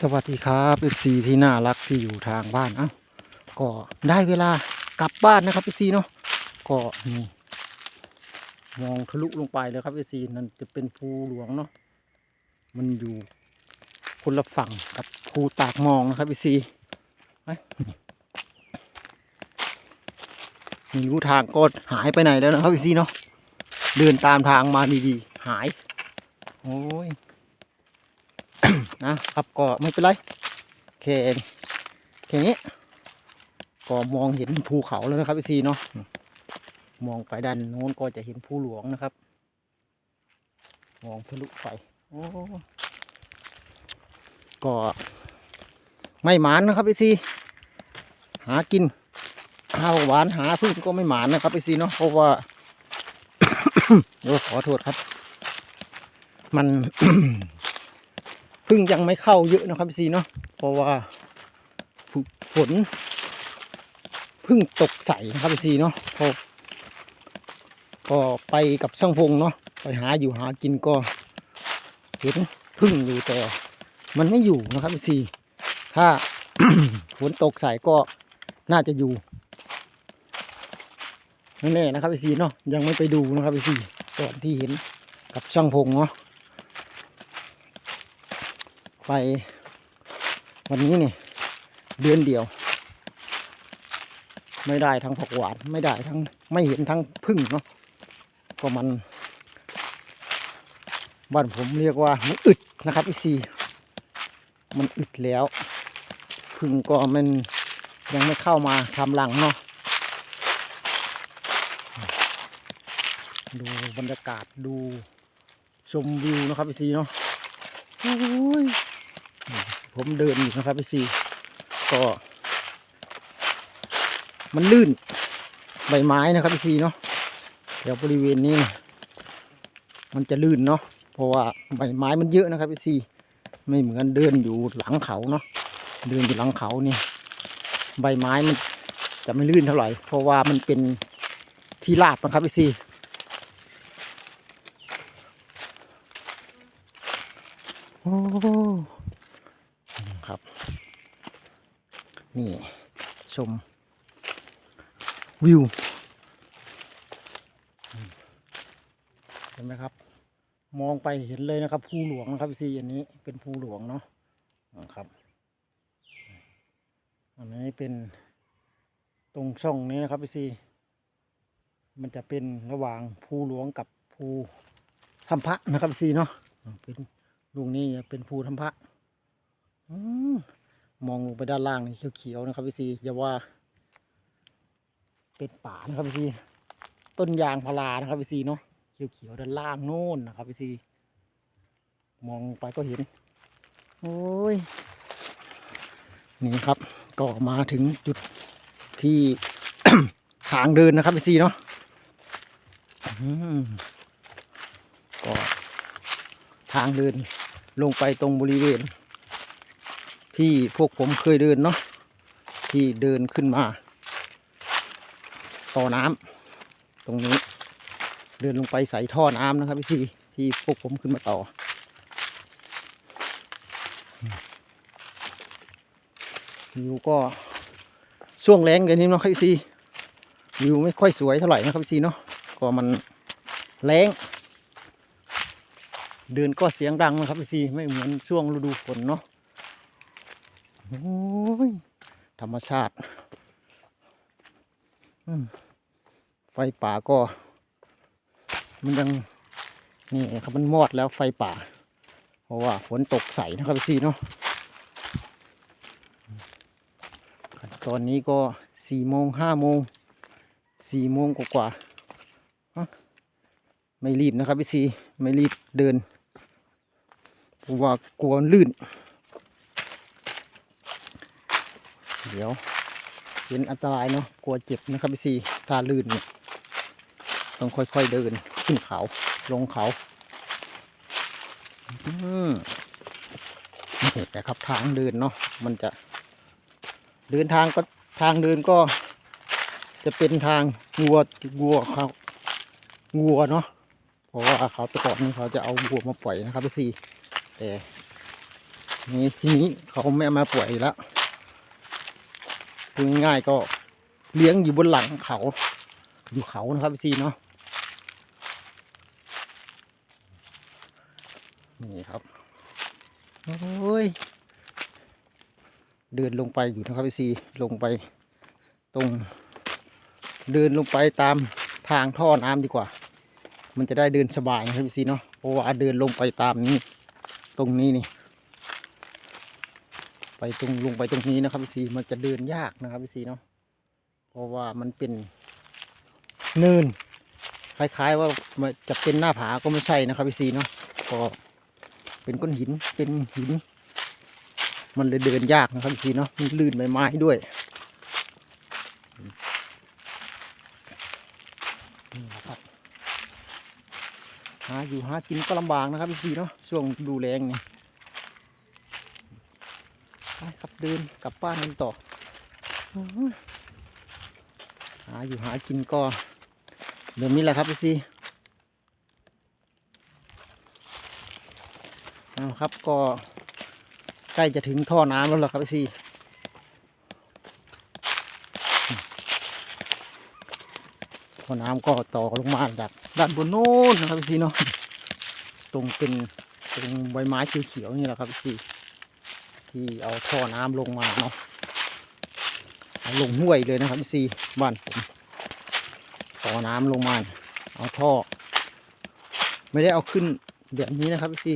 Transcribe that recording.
สวัสดีครับเอฟซีที่น่ารักที่อยู่ทางบ้านเอ้าก็ได้เวลากลับบ้านนะครับเอฟซีเนาะก็นี่มองทะลุลงไปเลยครับเอฟซีนั่นจะเป็นภูหลวงเนาะมันอยู่คนละฝั่งกับภูตากมองนะครับเอฟซีไปไม่รู้ทางก็หายไปไหนแล้วนะครับเอฟซีเนาะเดินตามทางมาดีๆ หาย โอ้ย นะครับก็ไม่เป็นไรแค่แค่นี้ ก็มองเห็นภูเขาแล้วนะครับพี่ซีเนาะมองไปด้านโน้นก็จะเห็นภูหลวงนะครับ มองทะลุไปโอ้ก็ไม่หมานนะครับพี่ซีหากินข้าวหวานหาพึ่งก็ไม่หมานนะครับพี่ซีเนาะเพราะว่าเดี๋ยวขอโทษครับ มัน พึ่งยังไม่เข้าเยอะนะครับพี่ซีเนาะเพราะว่าฝนพึ่งตกใส่นะครับพี่ซีเนาะพอก็ไปกับช่างพงเนาะไปหาอยู่หากินก็เห็นพึ่งอยู่แต่ มันไม่อยู่นะครับพี่ซีถ้าฝนตกใส่ก็น่าจะอยู่แน่ๆนะครับพี่ซีเนาะยังไม่ไปดูนะครับพี่ซีก่อนที่เห็นกับช่างพงเนาะ ไปวันนี้เนี่ยเดือนเดียว ไม่ได้ทั้งผักหวานไม่ได้ทั้งไม่เห็นทั้งพึ่งเนาะก็มัน บ้านผมเรียกว่ามันอึดนะครับอีซีมันอึดแล้ว พึ่งก็มันยังไม่เข้ามาทำรังเนาะดูบรรยากาศดูชมวิวนะครับอีซีเนาะโอ้ย ผมเดินอยู่นะครับพี่ซีก็ มันลื่นใบไม้นะครับพี่ซีเนาะเดี๋ยวบริเวณนี้ มันจะลื่นเนาะเพราะว่าใบไม้มันเยอะนะครับพี่ซีไม่เหมือนเดินอยู่หลังเขาเนาะเดินอยู่หลังเขานี่ ใบไม้มันจะไม่ลื่นเท่าไหร่ เพราะว่ามันเป็นที่ราบนะครับพี่ซีโอ้ ครับ นี่ ชม วิว เห็นไหมครับ มองไปเห็นเลยนะครับภูหลวงนะครับซีอันนี้เป็นภูหลวงเนาะครับอันนี้เป็นตรงช่องนี้นะครับพี่ซีมันจะเป็นระหว่างภูหลวงกับภูธรรมพระนะครับพี่ซีเนาะเป็นลูกนี้เป็นภูธรรมพระอืม มองลงไปด้านล่างนี่เขียวๆนะครับพี่ซีอย่าว่า เป็นป่านะครับพี่ซีต้นยางพารานะครับพี่ซีเนาะเขียวๆด้านล่างโน่นนะครับพี่ซีมองไปก็เห็น โอ้ย นี่ครับก็มาถึงจุดที่ทางเดินนะครับพี่ซีเนาะก็ทางเดินลงไปตรงบริเวณ ที่พวกผมเคยเดินเนาะที่เดินขึ้นมา ต่อน้ำตรงนี้ เดินลงไปใส่ท่อน้ำนะครับพี่ที่ที่พวกผมขึ้นมาต่อ วิวก็ช่วงแรงเดี๋ยวนี้เนาะพี่ซีวิวไม่ค่อยสวยเท่าไหร่นะครับพี่ซีเนาะก็มันแรงเดินก็เสียงดังนะครับพี่ซีไม่เหมือนช่วงฤดูฝนเนาะ โอ้ย ธรรมชาติ ไฟป่าก็ มันยัง นี่ครับมันมอดแล้วไฟป่า เพราะว่าฝนตกใส่นะครับพี่เนาะตอนนี้ก็สี่โมงห้าโมงสี่โมงกว่าไม่รีบนะครับพี่ซีไม่รีบเดินเพราะว่ากลัวลื่น เดี๋ยวเห็นอันตรายเนาะกลัวเจ็บนะครับพี่ซีถ้าลื่นเนี่ยต้องค่อยๆเดินขึ้นเขาลงเขาอืมแต่ครับทางเดินเนาะมันจะ เดินทางก็ทางเดินก็ จะเป็นทางงัวงัวเขางัวเนาะเพราะว่าเขาแต่ก่อนนี้เขาจะเอาวัวมาปล่อยนะครับพี่ซีแต่นี่ทีนี้เขาไม่เอามาปล่อยแล้ว พูดง่ายๆก็เลี้ยงอยู่บนหลังเขา อยู่เขานะครับพี่ซีเนาะนี่ครับโอ้ยเดินลงไปอยู่นะครับพี่ซีลงไปตรง เดินลงไปตามทางท่อน้ำดีกว่า มันจะได้เดินสบายนะครับพี่ซีเนาะเพราะว่าเดินลงไปตามนี้ ตรงนี้นี่ ไปตรงลงไปตรงนี้นะครับพี่ซีมันจะเดินยากนะครับพี่ซีเนาะเพราะว่ามันเป็นเนินคล้าย ๆ ว่ามันจะเป็นหน้าผาก็ไม่ใช่นะครับพี่ซีเนาะก็เป็นก้อนหินเป็นหิน มันเลยเดินยากนะครับพี่ซีเนาะมีลื่นใบไม้ด้วยนี่นะครับหาอยู่หากินก็ลำบากนะครับพี่ซีเนาะช่วงดูแรงเนี่ไป ครับเดินกลับบ้านกันต่ออื้อหือหาอยู่หากินก็เดี๋ยวนี้แหละครับพี่ซีเอาครับก็ใกล้จะถึงท่อน้ำแล้วล่ะครับพี่ซีท่อน้ำก็ต่อลงมาจากด้านบนโน้นนะครับพี่ซีเนาะตรงเป็นตรงใบไม้เขียวๆนี่แหละครับพี่ซี ที่เอาท่อน้ำลงมาเนาะลงห้วยเลยนะครับซีบ้านผมต่อน้ำลงมา เอาท่อ ไม่ได้เอาขึ้นแบบนี้นะครับซี